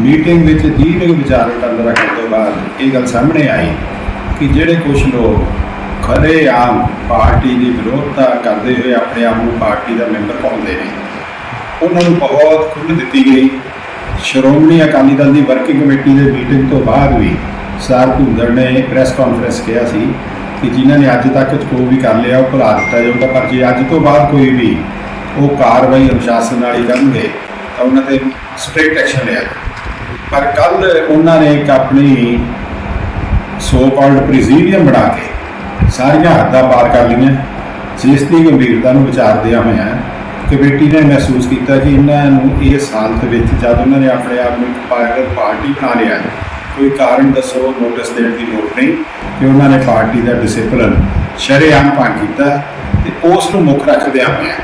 ਮੀਟਿੰਗ ਵਿੱਚ ਦੀਰਘ ਵਿਚਾਰ ਕਰਨ ਤੋਂ ਬਾਅਦ ਇਹ ਗੱਲ ਸਾਹਮਣੇ ਆਈ ਕਿ ਜਿਹੜੇ ਕੁਝ ਲੋਕ ਖਰੇ ਆਮ ਪਾਰਟੀ ਦੀ ਵਿਰੋਧਤਾ ਕਰਦੇ ਹੋਏ ਆਪਣੇ ਆਪ ਨੂੰ ਪਾਰਟੀ ਦਾ ਮੈਂਬਰ ਪਾਉਂਦੇ ਨੇ ਉਹਨਾਂ ਨੂੰ ਬਹੁਤ ਖੁੱਲ੍ਹ ਦਿੱਤੀ ਗਈ ਸ਼੍ਰੋਮਣੀ ਅਕਾਲੀ ਦਲ ਦੀ ਵਰਕਿੰਗ ਕਮੇਟੀ ਦੇ ਮੀਟਿੰਗ ਤੋਂ ਬਾਅਦ ਵੀ ਸਰ ਭੁੰਦੜ ਨੇ ਪ੍ਰੈਸ ਕਾਨਫਰੰਸ ਕਿਹਾ ਸੀ ਕਿ ਜਿਨ੍ਹਾਂ ਨੇ ਅੱਜ ਤੱਕ ਜੋ ਵੀ ਕਰ ਲਿਆ ਉਹ ਭੁਲਾ ਦਿੱਤਾ ਜਾਊਗਾ, ਪਰ ਜੇ ਅੱਜ ਤੋਂ ਬਾਅਦ ਕੋਈ ਵੀ ਉਹ ਕਾਰਵਾਈ ਅਨੁਸ਼ਾਸਨ ਨਾਲ ਹੀ ਕਰਨਗੇ, ਤਾਂ ਉਹਨਾਂ ਤੇ ਸਟ੍ਰਿਕਟ ਐਕਸ਼ਨ ਲਿਆ ਜਾਊਗਾ। ਪਰ ਕੱਲ ਉਹਨਾਂ ਨੇ ਇੱਕ ਆਪਣੀ ਸੋ ਕਾਲਡ ਪ੍ਰੀਜ਼ੀਡੀਅਮ ਬਣਾ ਕੇ ਸਾਰੀਆਂ ਹੱਦਾਂ ਪਾਰ ਕਰ ਲਈਆਂ। ਜਿਸ ਦੀ ਗੰਭੀਰਤਾ ਨੂੰ ਵਿਚਾਰਦਿਆਂ ਹੋਇਆਂ ਕਮੇਟੀ ਨੇ ਮਹਿਸੂਸ ਕੀਤਾ ਕਿ ਇਹਨਾਂ ਨੂੰ ਇਸ ਹਾਲਤ ਵਿੱਚ ਜਦ ਉਹਨਾਂ ਨੇ ਆਪਣੇ ਆਪ ਨੂੰ ਇੱਕ ਪਾਰਟੀ ਬਣਾ ਲਿਆ ਕੋਈ ਕਾਰਨ ਦੱਸੋ, ਨੋਟਿਸ ਦੇਣ ਦੀ ਲੋੜ ਨਹੀਂ ਕਿ ਉਹਨਾਂ ਨੇ ਪਾਰਟੀ ਦਾ ਡਿਸਪਲਿਨ ਸ਼ਰੇਆਮ ਭੰਗ ਕੀਤਾ ਤੇ ਉਸ ਨੂੰ ਮੁੱਖ ਰੱਖਦਿਆਂ ਹੋਇਆਂ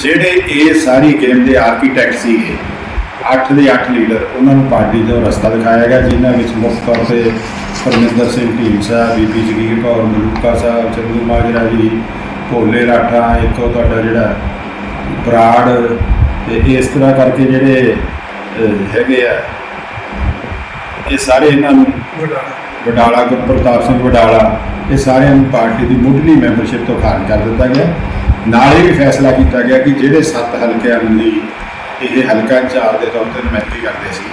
ਜਿਹੜੇ ਇਹ ਸਾਰੀ ਗੇਮ ਦੇ ਆਰਕੀਟੈਕਟ ਸੀਗੇ, ਅੱਠ ਦੇ ਅੱਠ ਲੀਡਰ ਉਹਨਾਂ ਨੂੰ ਪਾਰਟੀ ਦਾ ਰਸਤਾ ਦਿਖਾਇਆ ਗਿਆ, ਜਿਨ੍ਹਾਂ ਵਿੱਚ ਮੁੱਖ ਤੌਰ ਤੇ ਪਰਮਿੰਦਰ ਸਿੰਘ ਢੀਂਡਸਾ ਬੀਬੀ ਜਗੀਰ ਕੌਰ ਮਲੂਕਾ ਸਾਹਿਬ ਚੰਦੂ ਮਾਜਰਾ ਜੀ ਭੋਲੇ ਰਾਠਾ ਇੱਕ ਤੁਹਾਡਾ ਜਿਹੜਾ ਬਰਾੜ ਤੇ ਇਸ ਤਰ੍ਹਾਂ ਕਰਕੇ ਜਿਹੜੇ ਹੈਗੇ ਆ ਇਹ ਸਾਰੇ ਇਹਨਾਂ ਨੂੰ ਵਡਾਲਾ। ਗੁਰਪ੍ਰਤਾਪ ਸਿੰਘ ਵਡਾਲਾ ਇਹ ਸਾਰਿਆਂ ਨੂੰ ਪਾਰਟੀ ਦੀ ਮੁੱਢਲੀ ਮੈਂਬਰਸ਼ਿਪ ਤੋਂ ਖਾਰਜ ਕਰ ਦਿੱਤਾ ਗਿਆ। ਨਾਲ ਇਹ ਵੀ ਫੈਸਲਾ ਕੀਤਾ ਗਿਆ ਕਿ ਜਿਹੜੇ ਸੱਤ ਹਲਕਿਆਂ ਦੀ ਇਹ ਹਲਕਾ ਇੰਚਾਰਜ ਦੇ ਤੌਰ ਤੇ ਨੁਮਾਇੰਦਗੀ ਕਰਦੇ ਸੀ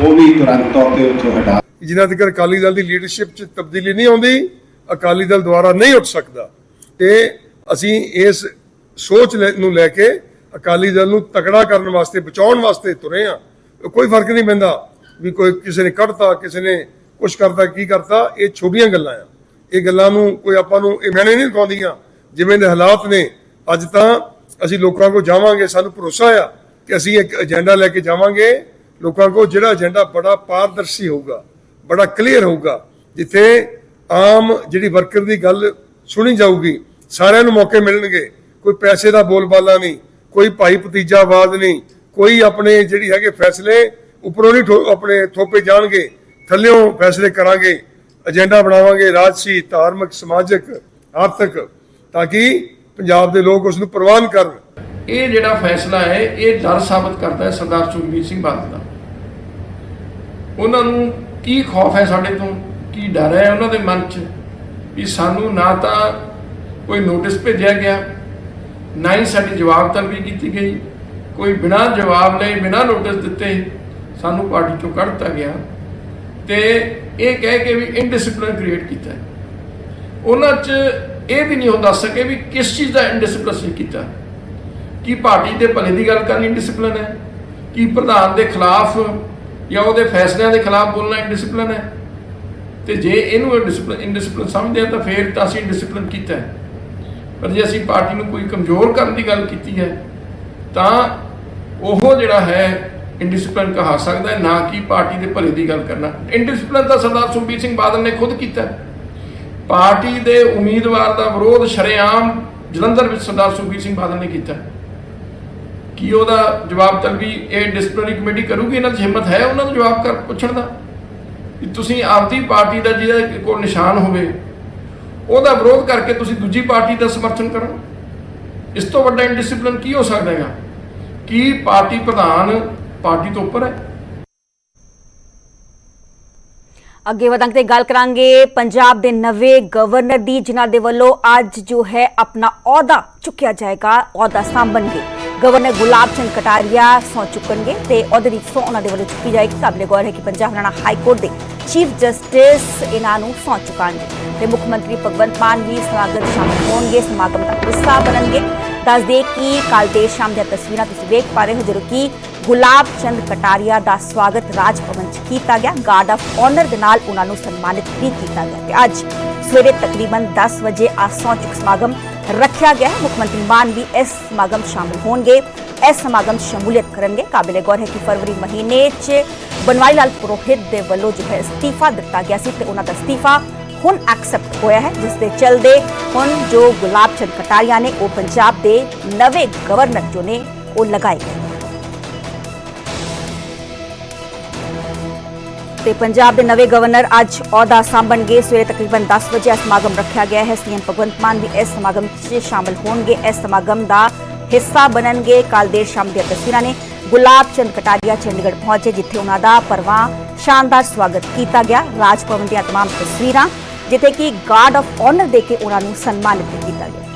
ਉਹ ਵੀ ਤੁਰੰਤ ਤੌਰ ਤੇ ਉੱਥੋਂ ਹਟਾ ਜਿਨ੍ਹਾਂ ਤੱਕ ਅਕਾਲੀ ਦਲ ਦੀ ਲੀਡਰਸ਼ਿਪ 'ਚ ਤਬਦੀਲੀ ਨਹੀਂ ਆਉਂਦੀ, ਅਕਾਲੀ ਦਲ ਦੁਆਰਾ ਨਹੀਂ ਉੱਠ ਸਕਦਾ। ਤੇ ਅਸੀਂ ਇਸ ਸੋਚ ਲੈ- ਨੂੰ ਲੈ ਕੇ ਅਕਾਲੀ ਦਲ ਨੂੰ ਤਕੜਾ ਕਰਨ ਵਾਸਤੇ, ਬਚਾਉਣ ਵਾਸਤੇ ਤੁਰੇ ਆ। ਕੋਈ ਫ਼ਰਕ ਨਹੀਂ ਪੈਂਦਾ ਵੀ ਕੋਈ ਕਿਸੇ ਨੇ ਕੱਢਤਾ, ਕਿਸੇ ਨੇ ਕੁਛ ਕਰਤਾ, ਕੀ ਕਰਤਾ, ਇਹ ਛੋਟੀਆਂ ਗੱਲਾਂ ਆ। ਇਹ ਗੱਲਾਂ ਨੂੰ ਕੋਈ ਆਪਾਂ ਨੂੰ ਇਹ ਮੈਨੇ ਨਹੀਂ ਦਿਖਾਉਂਦੀਆਂ। ਜਿਵੇਂ ਦੇ ਹਾਲਾਤ ਨੇ, ਅੱਜ ਤਾਂ ਅਸੀਂ ਲੋਕਾਂ ਕੋਲ ਜਾਵਾਂਗੇ, ਸਾਨੂੰ ਭਰੋਸਾ ਆ ਕਿ ਅਸੀਂ ਇੱਕ ਏਜੰਡਾ ਲੈ ਕੇ ਜਾਵਾਂਗੇ। ਲੋਕਾਂ ਕੋਲ ਜਿਹੜਾ ਏਜੰਡਾ ਬੜਾ ਪਾਰਦਰਸ਼ੀ ਹੋਊਗਾ। ਬੜਾ ਕਲੀਅਰ ਹੋਊਗਾ, ਜਿੱਥੇ ਆਮ ਜਿਹੜੀ ਵਰਕਰ ਦੀ ਗੱਲ ਸੁਣੀ ਜਾਊਗੀ, ਸਾਰਿਆਂ ਨੂੰ ਮੌਕੇ ਮਿਲਣਗੇ। ਕੋਈ ਪੈਸੇ ਦਾ ਬੋਲਬਾਲਾ ਨਹੀਂ, ਕੋਈ ਭਾਈ ਭਤੀਜਾਵਾਦ ਨਹੀਂ, ਕੋਈ ਆਪਣੇ ਜਿਹੜੀ ਹੈਗੇ ਫੈਸਲੇ ਉੱਪਰੋਂ ਨਹੀਂ ਆਪਣੇ ਥੋਪੇ ਜਾਣਗੇ, ਥੱਲਿਓਂ ਫੈਸਲੇ ਕਰਾਂਗੇ ਏਜੰਡਾ ਬਣਾਵਾਂਗੇ ਰਾਜਸੀ ਧਾਰਮਿਕ, ਸਮਾਜਿਕ, ਆਰਥਿਕ, ਤਾਂ ਕਿ ਪੰਜਾਬ ਦੇ ਲੋਕ ਉਸ ਨੂੰ ਪ੍ਰਵਾਨ ਕਰਨ। ਇਹ ਜਿਹੜਾ ਫੈਸਲਾ ਹੈ, ਇਹ ਡਰ ਸਾਬਤ ਕਰਦਾ ਹੈ ਸਰਦਾਰ ਸੁਖਬੀਰ ਸਿੰਘ ਬਾਦਲ ਦਾ। ਉਹਨਾਂ ਨੂੰ ਕੀ ਖੌਫ ਹੈ ਸਾਡੇ ਤੋਂ? ਕੀ ਡਰ ਹੈ ਉਹਨਾਂ ਦੇ ਮਨ 'ਚ? ਵੀ ਸਾਨੂੰ ਨਾ ਤਾਂ ਕੋਈ ਨੋਟਿਸ ਭੇਜਿਆ ਗਿਆ, ਨਾ ਹੀ ਸਾਡੀ ਜਵਾਬ ਤਲਬੀ ਕੀਤੀ ਗਈ। ਕੋਈ ਬਿਨਾਂ ਜਵਾਬ ਲਏ, ਬਿਨਾਂ ਨੋਟਿਸ ਦਿੱਤੇ ਸਾਨੂੰ ਪਾਰਟੀ ਤੋਂ ਕੱਢ ਦਿੱਤਾ ਗਿਆ। ਤੇ ਇਹ ਕਹਿ ਕੇ ਵੀ ਇਨਡਿਸਪਲਿਨ ਕ੍ਰੀਏਟ ਕੀਤਾ ਉਹਨਾਂ 'ਚ ਇਹ ਵੀ ਨਹੀਂ ਹੋ ਦੱਸ ਸਕੇ ਵੀ ਕਿਸ ਚੀਜ਼ ਦਾ ਇਨਡਿਸਪਲਿਨ ਕੀਤਾ। ਕੀ ਪਾਰਟੀ ਦੇ ਭਲੇ ਦੀ ਗੱਲ ਕਰਨੀ ਡਿਸਪਲਿਨ ਹੈ? ਕੀ ਪ੍ਰਧਾਨ ਦੇ ਖਿਲਾਫ ਜਾਂ ਉਹਦੇ ਫੈਸਲਿਆਂ ਦੇ ਖਿਲਾਫ ਬੋਲਣਾ ਇਨਡਿਸਪਲਿਨ ਹੈ। ਤੇ ਜੇ ਇਹਨੂੰ ਡਿਸਪਲਿਨ ਇਨਡਿਸਪਲਿਨ ਸਮਝਦੇ ਆ ਤਾਂ ਫੇਰ ਤਾਂ ਅਸੀਂ ਡਿਸਪਲਿਨ ਕੀਤਾ ਹੈ। ਪਰ ਜੇ ਅਸੀਂ ਪਾਰਟੀ ਨੂੰ ਕੋਈ ਕਮਜ਼ੋਰ ਕਰਨ ਦੀ ਗੱਲ ਕੀਤੀ ਹੈ, ਤਾਂ ਉਹ ਜਿਹੜਾ ਹੈ ਇਨਡਿਸਪਲਿਨ ਕਹਾ ਸਕਦਾ ਹੈ, ਨਾ ਕਿ ਪਾਰਟੀ ਦੇ ਭਲੇ ਦੀ ਗੱਲ ਕਰਨਾ। ਇਨਡਿਸਪਲਿਨ ਤਾਂ ਸਰਦਾਰ ਸੁਖਬੀਰ ਸਿੰਘ ਬਾਦਲ ਨੇ ਖੁਦ ਕੀਤਾ ਪਾਰਟੀ ਦੇ ਉਮੀਦਵਾਰ ਦਾ ਵਿਰੋਧ ਸ਼ਰੇਆਮ ਜਲੰਧਰ ਵਿੱਚ ਸਰਦਾਰ ਸੁਖਬੀਰ ਸਿੰਘ ਬਾਦਲ ਨੇ ਕੀਤਾ ਕੀ ਉਹਦਾ ਜਵਾਬ ਤਲਬੀ ਇਹ ਡਿਸਪਲਿਨਰੀ ਕਮੇਟੀ ਕਰੂਗੀ? ਇਹਨਾਂ 'ਚ ਹਿੰਮਤ ਹੈ ਉਹਨਾਂ ਨੂੰ ਜਵਾਬ ਕਰ ਪੁੱਛਣ ਦਾ? ਕਿ ਤੁਸੀਂ ਆਪਦੀ ਪਾਰਟੀ ਦਾ ਜਿਹਦੇ ਕੋਲ ਨਿਸ਼ਾਨ ਹੋਵੇ, ਉਹਦਾ ਵਿਰੋਧ ਕਰਕੇ ਤੁਸੀਂ ਦੂਜੀ ਪਾਰਟੀ ਦਾ ਸਮਰਥਨ ਕਰੋ। ਇਸ ਤੋਂ ਵੱਡਾ ਇਨਡਿਸਪਲਿਨ ਕੀ ਹੋ ਸਕਦਾ ਹੈਗਾ? ਕੀ ਪਾਰਟੀ ਪ੍ਰਧਾਨ ਪਾਰਟੀ ਤੋਂ ਉੱਪਰ ਹੈ? ਅੱਗੇ ਵਧਾਂਗੇ ਤੇ ਗੱਲ ਕਰਾਂਗੇ ਪੰਜਾਬ ਦੇ ਨਵੇਂ ਗਵਰਨਰ ਦੀ, ਜਿਨ੍ਹਾਂ ਦੇ ਵੱਲੋਂ ਅੱਜ ਜੋ ਹੈ ਆਪਣਾ ਅਹੁਦਾ ਚੁੱਕਿਆ ਜਾਏਗਾ। ਅਹੁਦਾ ਸੰਭਣਗੇ। ਗਵਰਨਰ ਗੁਲਾਬ ਚੰਦ ਕਟਾਰੀਆ ਸਹੁੰ ਚੁੱਕਣਗੇ ਤੇ ਅਹੁਦੇ ਦੀ ਸਹੁੰ ਉਹਨਾਂ ਦੇ ਵੱਲੋਂ ਚੁੱਕੀ ਜਾਏਗੀ। ਕਾਬਲੇ ਗੌਰ ਹੈ ਕਿ ਪੰਜਾਬ ਹਰਿਆਣਾ ਹਾਈ ਕੋਰਟ ਦੇ ਚੀਫ ਜਸਟਿਸ ਇਹਨਾਂ ਨੂੰ ਸਹੁੰ ਚੁਕਾਉਣਗੇ ਤੇ ਮੁੱਖ ਮੰਤਰੀ ਭਗਵੰਤ ਮਾਨ ਵੀ ਸਮਾਗਮ ਸ਼ਾਮਲ ਹੋਣਗੇ। ਸਮਾਗਮ ਦਾ ਹਿੱਸਾ ਬਣਨਗੇ। ਦੱਸ ਦੇ ਕਿ ਕੱਲ ਦੇਰ ਸ਼ਾਮ ਦੀਆਂ ਤਸਵੀਰਾਂ ਤੁਸੀਂ ਵੇਖ ਪਾ ਰਹੇ ਹੋ, ਜਦੋਂ ਕਿ ਗੁਲਾਬ ਚੰਦ ਕਟਾਰੀਆ ਦਾ ਸਵਾਗਤ ਰਾਜ ਭਵਨ 'ਚ ਕੀਤਾ ਗਿਆ। ਗਾਰਡ ਆਫ ਆਨਰ ਦੇ ਨਾਲ ਉਹਨਾਂ ਨੂੰ ਸਨਮਾਨਿਤ ਵੀ ਕੀਤਾ ਗਿਆ ਤੇ ਅੱਜ ਸਵੇਰੇ ਤਕਰੀਬਨ 10 ਵਜੇ ਆਸੌਂ ਚੁਕ ਸਮਾਗਮ ਰੱਖਿਆ ਗਿਆ ਹੈ ਮੁੱਖ ਮੰਤਰੀ ਮਾਨ ਵੀ ਇਸ ਸਮਾਗਮ 'ਚ ਸ਼ਾਮਲ ਹੋਣਗੇ ਇਸ ਸਮਾਗਮ 'ਚ ਸ਼ਮੂਲੀਅਤ ਕਰਨਗੇ ਕਾਬਿਲੇ ਗੌਰ ਹੈ ਕਿ ਫਰਵਰੀ ਮਹੀਨੇ 'ਚ ਬਨਵਾਰੀ ਲਾਲ ਪੁਰੋਹਿਤ ਦੇ ਵੱਲੋਂ ਜੋ ਹੈ ਅਸਤੀਫਾ ਦਿੱਤਾ ਗਿਆ ਸੀ ਤੇ ਉਹਨਾਂ ਦਾ ਅਸਤੀਫਾ ਹੁਣ ਐਕਸੈਪਟ ਹੋਇਆ ਹੈ ਜਿਸ ਦੇ ਚਲਦੇ ਹੁਣ ਜੋ ਗੁਲਾਬ ਚੰਦ ਕਟਾਰੀਆ ਨੇ ਉਹ ਪੰਜਾਬ ਦੇ ਨਵੇਂ ਗਵਰਨਰ ਜੋ ਨੇ ਉਹ ਲਗਾਏ ਗਏ ਤੇ ਪੰਜਾਬ ਦੇ ਨਵੇਂ ਗਵਰਨਰ ਅੱਜ ਅਹੁਦਾ ਸੰਭਣਗੇ ਸਵੇਰੇ ਤਕਰੀਬਨ 10 ਵਜੇ ਇਹ ਸਮਾਗਮ ਰੱਖਿਆ ਗਿਆ ਹੈ ਸੀਐਮ ਭਗਵੰਤ ਮਾਨ ਵੀ ਇਸ ਸਮਾਗਮ 'ਚ ਸ਼ਾਮਲ ਹੋਣਗੇ ਇਸ ਸਮਾਗਮ ਦਾ ਹਿੱਸਾ ਬਣਨਗੇ ਕੱਲ ਦੇਰ ਸ਼ਾਮ ਦੀਆਂ ਤਸਵੀਰਾਂ ਨੇ ਗੁਲਾਬ ਚੰਦ ਕਟਾਰੀਆ ਚੰਡੀਗੜ੍ਹ ਪਹੁੰਚੇ ਜਿੱਥੇ ਉਹਨਾਂ ਦਾ ਪਰਵਾਹ ਸ਼ਾਨਦਾਰ ਸਵਾਗਤ ਕੀਤਾ ਗਿਆ ਰਾਜ ਭਵਨ ਦੀਆਂ तमाम ਤਸਵੀਰਾਂ ਜਿੱਥੇ ਕਿ ਗਾਰਡ ਆਫ ਆਨਰ ਦੇ ਕੇ ਉਹਨਾਂ ਨੂੰ ਸਨਮਾਨਿਤ ਵੀ ਕੀਤਾ ਗਿਆ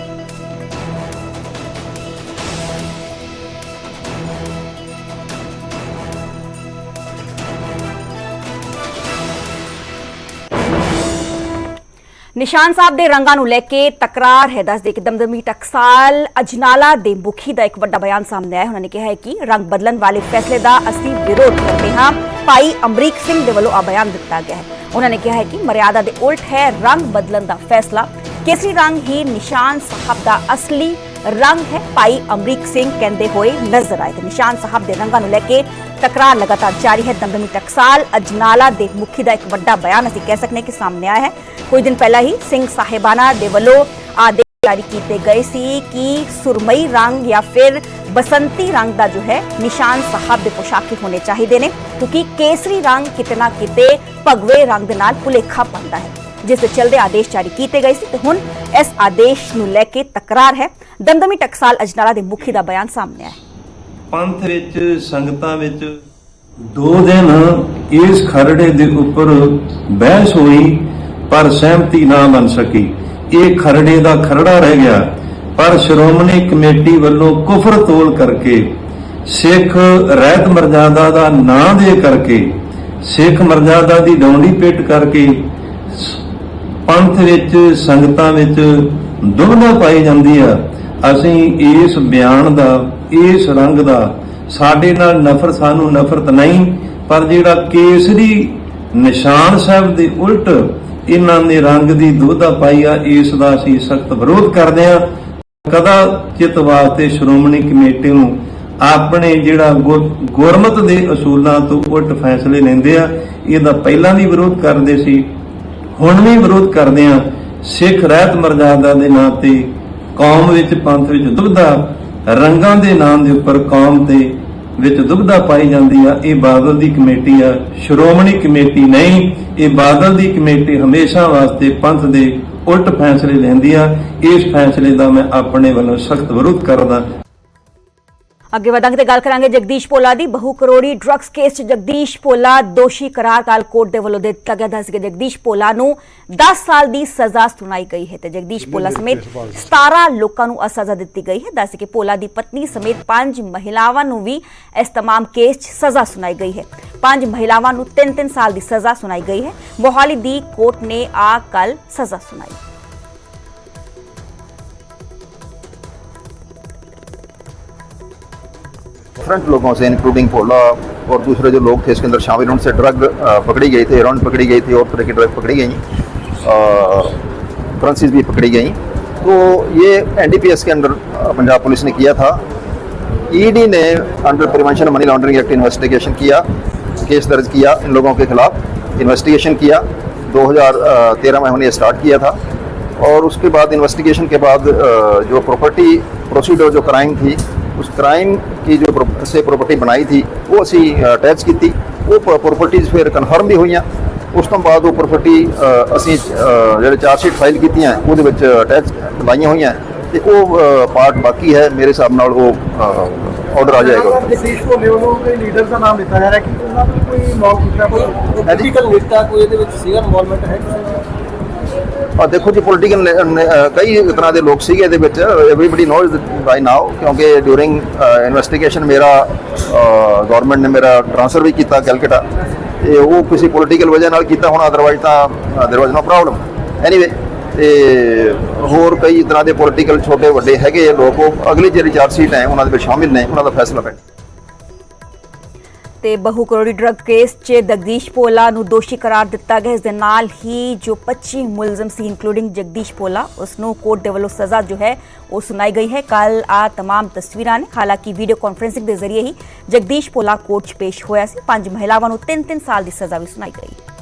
ਨਿਸ਼ਾਨ ਸਾਹਿਬ ਦੇ ਰੰਗਾਂ ਨੂੰ ਲੈ ਕੇ ਤਕਰਾਰ ਹੈ। ਦੱਸਦੇ ਕਿ ਦਮਦਮੀ ਟਕਸਾਲ ਅਜਨਾਲਾ ਦੇ ਮੁਖੀ ਦਾ ਇੱਕ ਵੱਡਾ ਬਿਆਨ ਸਾਹਮਣੇ ਆਇਆ। ਉਹਨਾਂ ਨੇ ਕਿਹਾ ਹੈ ਕਿ ਰੰਗ ਬਦਲਣ ਵਾਲੇ ਫੈਸਲੇ ਦਾ ਅਸੀਂ ਵਿਰੋਧ ਕਰਦੇ ਹਾਂ। ਭਾਈ ਅਮਰੀਕ ਸਿੰਘ ਦੇ ਵੱਲੋਂ ਆ ਬਿਆਨ ਦਿੱਤਾ ਗਿਆ ਹੈ। ਉਹਨਾਂ ਨੇ ਕਿਹਾ ਹੈ ਕਿ ਮਰਿਆਦਾ ਦੇ ਉਲਟ ਹੈ, ਰੰਗ ਬਦਲਣ ਦਾ ਫੈਸਲਾ। ਕੇਸਰੀ ਰੰਗ ਹੀ ਨਿਸ਼ਾਨ ਸਾਹਿਬ ਦਾ ਅਸਲੀ ਰੰਗ ਹੈ, ਭਾਈ ਅਮਰੀਕ ਸਿੰਘ ਕਹਿੰਦੇ ਹੋਏ ਨਜ਼ਰ ਆਏ। ਤੇ ਨਿਸ਼ਾਨ ਸਾਹਿਬ ਦੇ ਰੰਗਾਂ ਨੂੰ ਲੈ ਕੇ ਤਕਰਾਰ ਲਗਾਤਾਰ ਜਾਰੀ ਹੈ। ਦਮਦਮੀ ਟਕਸਾਲ ਅਜਨਾਲਾ ਦੇ ਮੁਖੀ ਦਾ ਇੱਕ ਵੱਡਾ ਬਿਆਨ ਅਸੀਂ ਕਹਿ ਸਕਦੇ ਹਾਂ ਕਿ ਸਾਹਮਣੇ ਆਇਆ ਹੈ। ਕੁਝ ਦਿਨ ਪਹਿਲਾਂ ਹੀ ਸਿੰਘ ਸਾਹਿਬਾਨਾ ਦੇ ਵੱਲੋਂ ਆਦੇਸ਼ ਜਾਰੀ ਕੀਤੇ ਗਏ ਸੀ ਕਿ ਸੁਰਮਈ ਰੰਗ ਜਾਂ ਫਿਰ ਬਸੰਤੀ ਰੰਗ ਦਾ ਜੋ ਹੈ, ਨਿਸ਼ਾਨ ਸਾਹਿਬ ਦੇ ਪੋਸ਼ਾਕੇ ਹੋਣੇ ਚਾਹੀਦੇ ਨੇ, ਕਿਉਂਕਿ ਕੇਸਰੀ ਰੰਗ ਕਿਤੇ ਨਾ ਕਿਤੇ ਭਗਵੇ ਰੰਗ ਦੇ ਨਾਲ ਭੁਲੇਖਾ ਪਾਉਂਦਾ ਹੈ। ਜਿਸ ਦੇ ਚਲਦੇ ਆਦੇਸ਼ ਜਾਰੀ ਕੀਤੇ ਗਏ ਸੀ ਤੇ ਹੁਣ ਇਸ ਆਦੇਸ਼ ਨੂੰ ਲੈ ਕੇ ਤਕਰਾਰ ਹੈ। ਦਮਦਮੀ ਟਕਸਾਲ ਅਜਨਾਲਾ ਦੇ ਮੁਖੀ ਦਾ ਬਿਆਨ ਸਾਹਮਣੇ ਆਇਆ ਪੰਥ ਵਿੱਚ, ਸੰਗਤਾਂ ਵਿੱਚ ਦੋ ਦਿਨ ਇਸ ਖਰੜੇ ਦੇ ਉੱਪਰ ਬਹਿਸ ਹੋਈ ਪਰ ਸਹਿਮਤੀ ਨਾ ਬਣ ਸਕੀ। ਇਹ ਖਰੜੇ ਦਾ ਖਰੜਾ ਰਹਿ ਗਿਆ। ਪਰ ਸ਼੍ਰੋਮਣੀ ਕਮੇਟੀ ਵੱਲੋਂ ਕੁਫਰ ਤੋਲ ਕਰਕੇ, ਸਿੱਖ ਰਹਿਤ ਮਰਜ਼ਾਦਾ ਦਾ ਨਾਂ ਦੇ ਕਰਕੇ, ਸਿੱਖ ਮਰਜ਼ਾਦਾ ਦੀ ਡੌਂਡੀ ਪੇਟ ਕਰਕੇ, ਪੰਥ ਵਿੱਚ, ਸੰਗਤਾਂ ਵਿੱਚ ਦੁਬਦਾ ਪਾਈ ਜਾਂਦੀ ਆ। ਅਸੀਂ ਇਸ ਬਿਆਨ ਦਾ, ਇਸ ਰੰਗ ਦਾ, ਸਾਡੇ ਨਾਲ ਨਫ਼ਰਤ ਸਾਨੂੰ ਨਫ਼ਰਤ ਨਹੀਂ, ਪਰ ਜਿਹੜਾ ਕੇਸਰੀ ਨਿਸ਼ਾਨ ਸਾਹਿਬ ਦੇ ਉਲਟ ਇਹਨਾਂ ਨੇ ਰੰਗ ਦੀ ਦੁਬਦਾ ਪਾਈ ਆ, ਇਸ ਦਾ ਅਸੀਂ ਸਖਤ ਵਿਰੋਧ ਕਰਦੇ ਆ। ਕਦਾ ਚਿਤ ਵਾਸਤੇ ਸ਼੍ਰੋਮਣੀ ਕਮੇਟੀ ਨੂੰ ਆਪਣੇ ਜਿਹੜਾ ਗੁਰਮਤ ਦੇ ਅਸੂਲਾਂ ਤੋਂ ਉਲਟ ਫੈਸਲੇ ਲੈਂਦੇ ਆ, ਇਹਦਾ ਪਹਿਲਾਂ ਵੀ ਵਿਰੋਧ ਕਰਦੇ ਸੀ, ਹੁਣ ਵੀ ਵਿਰੋਧ ਕਰਦੇ ਆ। ਸਿੱਖ ਰਹਿਤ ਮਰਜ਼ਾਦਾ ਦੇ ਨਾਂ ਤੇ ਕੌਮ ਵਿੱਚ ਪੰਥ ਵਿੱਚ ਦੁਬਧਾ ਰੰਗਾਂ ਦੇ ਨਾਮ ਦੇ ਉੱਪਰ ਕੌਮ ਤੇ ਵਿੱਚ ਦੁਬਧਾ ਪਾਈ ਜਾਂਦੀ ਆ, ਇਹ ਬਾਦਲ ਦੀ ਕਮੇਟੀ ਆ, ਸ਼੍ਰੋਮਣੀ ਕਮੇਟੀ ਨਹੀਂ, ਇਹ ਬਾਦਲ ਦੀ ਕਮੇਟੀ ਹਮੇਸ਼ਾ ਵਾਸਤੇ ਪੰਥ ਦੇ ਉਲਟ ਫੈਸਲੇ ਲੈਂਦੀ ਆ, ਇਸ ਫੈਸਲੇ ਦਾ ਮੈਂ ਆਪਣੇ ਵੱਲੋਂ ਸਖਤ ਵਿਰੋਧ ਕਰਦਾ ਅੱਗੇ ਵਧਾਂਗੇ ਤੇ ਗੱਲ ਕਰਾਂਗੇ ਜਗਦੀਸ਼ ਪੋਲਾ ਦੀ। ਬਹੁ ਕਰੋੜੀ ਡਰੱਗਸ ਕੇਸ 'ਚ ਜਗਦੀਸ਼ ਪੋਲਾ ਦੋਸ਼ੀ ਕਰਾਰ ਕਾਲ ਕੋਰਟ ਦੇ ਵੱਲੋਂ ਦਿੱਤਾ ਗਿਆ ਦੱਸ ਕੇ ਜਗਦੀਸ਼ ਪੋਲਾ ਨੂੰ 10 ਸਾਲ ਦੀ ਸਜ਼ਾ ਸੁਣਾਈ ਗਈ ਹੈ ਤੇ ਜਗਦੀਸ਼ ਪੋਲਾ ਸਮੇਤ 17 ਲੋਕਾਂ ਨੂੰ ਸਜ਼ਾ ਦਿੱਤੀ ਗਈ ਹੈ। ਦੱਸ ਕੇ ਪੋਲਾ ਦੀ ਪਤਨੀ ਸਮੇਤ ਪੰਜ ਮਹਿਲਾਵਾਂ ਨੂੰ ਵੀ ਇਸ ਤਮਾਮ ਕੇਸ 'ਚ ਸਜ਼ਾ ਸੁਣਾਈ ਗਈ ਹੈ। ਪੰਜ ਮਹਿਲਾਵਾਂ ਨੂੰ 3-3 ਸਾਲ ਦੀ ਸਜ਼ਾ ਸੁਣਾਈ ਗਈ ਹੈ। ਮੋਹਾਲੀ ਦੀ ਕੋਰਟ ਨੇ ਆ ਕੱਲ ਸਜ਼ਾ ਸੁਣਾਈ। डिफरेंट लोगों से इंक्लूडिंग पोला और दूसरे जो लोग थे, इसके अंदर शामिल, उनसे ड्रग पकड़ी गई थी हेरोइन पकड़ी गई थी, और तरह की ड्रग पकड़ी गई करेंसीज भी पकड़ी गई तो ये एनडीपीएस के अंदर पंजाब पुलिस ने किया था। ईडी ने under prevention money laundering act investigation किया केस दर्ज किया, इन लोगों के खिलाफ इन्वेस्टिगेशन किया। 2013 में ये स्टार्ट किया था। और उसके बाद इन्वेस्टिगेशन के बाद जो प्रॉपर्टी प्रोसीडर जो क्राइम थी, उस क्राइम की जो ਪ੍ਰੋ- से प्रॉपर्टी ਬਣਾਈ थी ਉਹ ਅਸੀਂ ਅਟੈਚ ਕੀਤੀ ਉਹ ਪ੍ਰੋਪਰਟੀਆਂ ਫਿਰ ਕਨਫਰਮ ਵੀ ਹੋਈਆਂ ਉਸ ਤੋਂ ਬਾਅਦ ਉਹ ਪ੍ਰੋਪਰਟੀ ਅਸੀਂ ਅ, ਜਿਹੜੇ ਚਾਰ ਸ਼ੀਟ ਫਾਈਲ ਕੀਤੀਆਂ ਉਹਦੇ ਵਿੱਚ ਅਟੈਚ ਲਾਈਆਂ ਹੋਈਆਂ ਤੇ ਉਹ ਪਾਰਟ ਬਾਕੀ ਹੈ ਮੇਰੇ ਹਿਸਾਬ ਨਾਲ ਉਹ ਆਰਡਰ ਆ ਜਾਏਗਾ ਜਗਦੀਸ਼ ਭੋਲੇ ਵੱਲੋਂ ਕੋਈ ਲੀਡਰ ਦਾ ਨਾਮ ਲਿੱਤਾ ਜਾ ਰਿਹਾ ਕਿ ਉਹਨਾਂ ਨੂੰ ਕੋਈ ਮੌਕ ਕੀਤਾ ਕੋਈ ਹਾਂਜੀ। ਪੋਲੀਟੀਕਲ ਨੇਤਾ ਕੋਈ ਇਹਦੇ ਵਿੱਚ ਸੀਗਾ ਇਨਵੋਲਵਮੈਂਟ ਹੈ ਕਿਸੇ ਔਰ ਦੇਖੋ ਜੀ ਪੋਲੀਟੀਕਲ ਕਈ ਤਰ੍ਹਾਂ ਦੇ ਲੋਕ ਸੀਗੇ ਇਹਦੇ ਵਿੱਚ। ਐਵਰੀਬਾਡੀ ਨੋਜ਼ ਬਾਈ ਨਾਓ ਕਿਉਂਕਿ ਡਿਊਰਿੰਗ ਇਨਵੈਸਟੀਗੇਸ਼ਨ ਮੇਰਾ ਗਵਰਨਮੈਂਟ ਨੇ ਮੇਰਾ ਟ੍ਰਾਂਸਫਰ ਵੀ ਕੀਤਾ ਕੈਲਕਟਾ। ਤੇ ਉਹ ਕਿਸੇ ਪੋਲੀਟੀਕਲ ਵਜ੍ਹਾ ਨਾਲ ਕੀਤਾ, ਹੋਣਾ ਅਦਰਵਾਈਜ਼ ਤਾਂ ਦੇਰ ਵਾਸ ਨੋ ਪ੍ਰੋਬਲਮ ਐਨੀਵੇ ਤੇ ਹੋਰ ਕਈ ਤਰ੍ਹਾਂ ਦੇ ਪੋਲੀਟੀਕਲ ਛੋਟੇ ਵੱਡੇ ਹੈਗੇ ਲੋਕ, ਉਹ ਅਗਲੀ ਜਿਹੜੀ ਚਾਰਜ ਸੀਟ ਹੈ ਉਹਨਾਂ ਦੇ ਵਿੱਚ ਸ਼ਾਮਿਲ ਨੇ, ਉਹਨਾਂ ਦਾ ਫੈਸਲਾ ਪੈਣਾ। ਤੇ ਬਹੁ ਕਰੋੜੀ ਡਰੱਗ ਕੇਸ 'ਚ ਜਗਦੀਸ਼ ਪੋਲਾ ਨੂੰ ਦੋਸ਼ੀ ਕਰਾਰ ਦਿੱਤਾ ਗਿਆ ਇਸ ਦੇ ਨਾਲ ਹੀ ਜੋ 25 ਮੁਲਜ਼ਮ ਸੀ ਇਨਕਲੂਡਿੰਗ ਜਗਦੀਸ਼ ਪੋਲਾ ਉਸ ਨੂੰ ਕੋਰਟ ਦੇ ਵੱਲੋਂ ਸਜ਼ਾ ਜੋ ਹੈ ਉਹ ਸੁਣਾਈ ਗਈ ਹੈ ਕੱਲ ਆ तमाम ਤਸਵੀਰਾਂ ਨੇ ਹਾਲਾਂਕਿ ਵੀਡੀਓ ਕਾਨਫਰੈਂਸਿੰਗ ਦੇ ਜ਼ਰੀਏ ਹੀ ਜਗਦੀਸ਼ ਪੋਲਾ ਕੋਰਟ 'ਚ ਪੇਸ਼ ਹੋਇਆ ਸੀ ਪੰਜ ਮਹਿਲਾਵਾਂ ਨੂੰ 3-3 ਸਾਲ ਦੀ ਸਜ਼ਾ ਵੀ ਸੁਣਾਈ ਗਈ